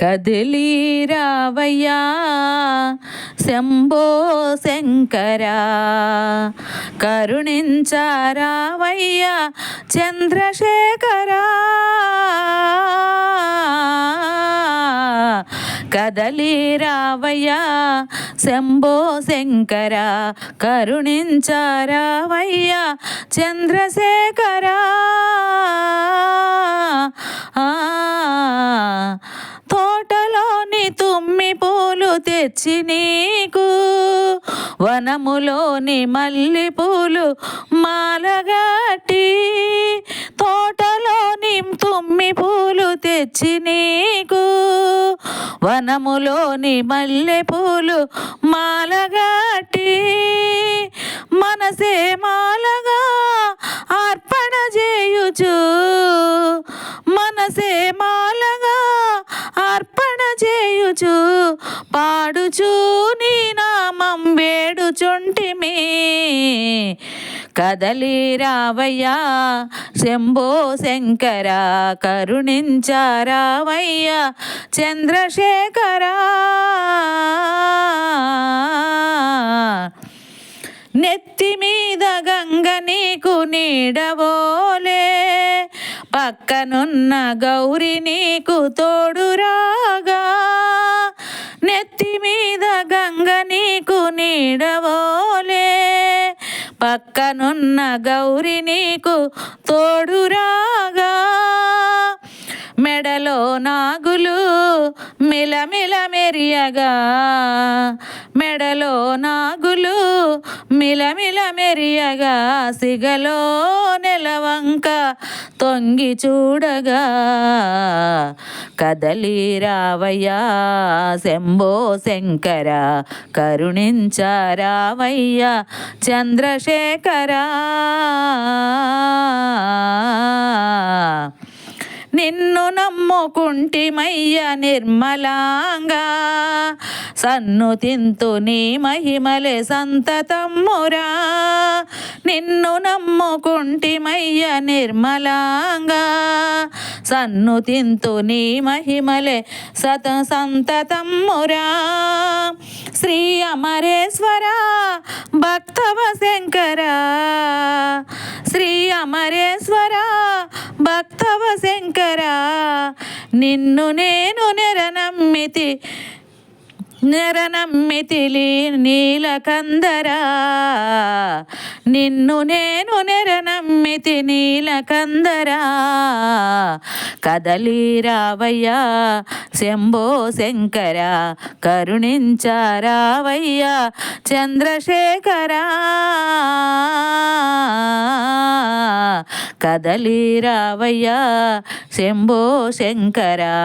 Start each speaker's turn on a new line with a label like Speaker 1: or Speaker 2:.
Speaker 1: కదిలి రావయ్యా శంభో శంకరా కరుణించారావయ్యా చంద్రశేఖరా. కదలి రావయ్యా శంభో శంకరా కరుణించారావయ్యా చంద్రశేఖరా. తెచ్చి నీకు. వనములోని మల్లెపూలు మాలగాటి. మాలగట్టి తోటలోని తుమ్మి పూలు తెచ్చి నీకు. వనములోని మల్లెపూలు మాలగాటి. కదలి రావయ్యా శంభో శంకర కరుణించారావయ్యా చంద్రశేఖరా. నెత్తి మీద గంగ నీకు నీడవోలే పక్కనున్న గౌరి నీకు తోడురాగా. పక్కనున్న గౌరి నీకు తోడురాగా. మెడలో నాగులు మిలమిల మెరియగా మెడలో నాగులు మిలమిల మెరియగా సిగలో నెలవంక తొంగి చూడగా కదలి రావయ్యా శంభో శంకర కరుణించ రావయ్యా చంద్రశేఖరా నిన్ను నమ్ముకుంటిమయ్య నిర్మలాంగా. సన్ను తింతు నీ మహిమలే సంతతమ్మురా నిన్ను నమ్ముకుంటిమయ్య నిర్మలాంగా. సన్ను తింతు నీ మహిమలే సత సంతతమ్మురా శ్రీ అమరేశ్వర భక్తవ శంకర. శ్రీ అమరేశ్వరా నిన్ను నేను నెరనమ్మితి నెరనమ్మితిలి నీలకందరా. నిన్ను నేను నెరనమ్మితి నీలకందరా. కదలి రావయ్యా శంభో శంకర కరుణించారావయ్యా. చంద్రశేఖరా కదలి రావయ్యా శంభో శంకరా.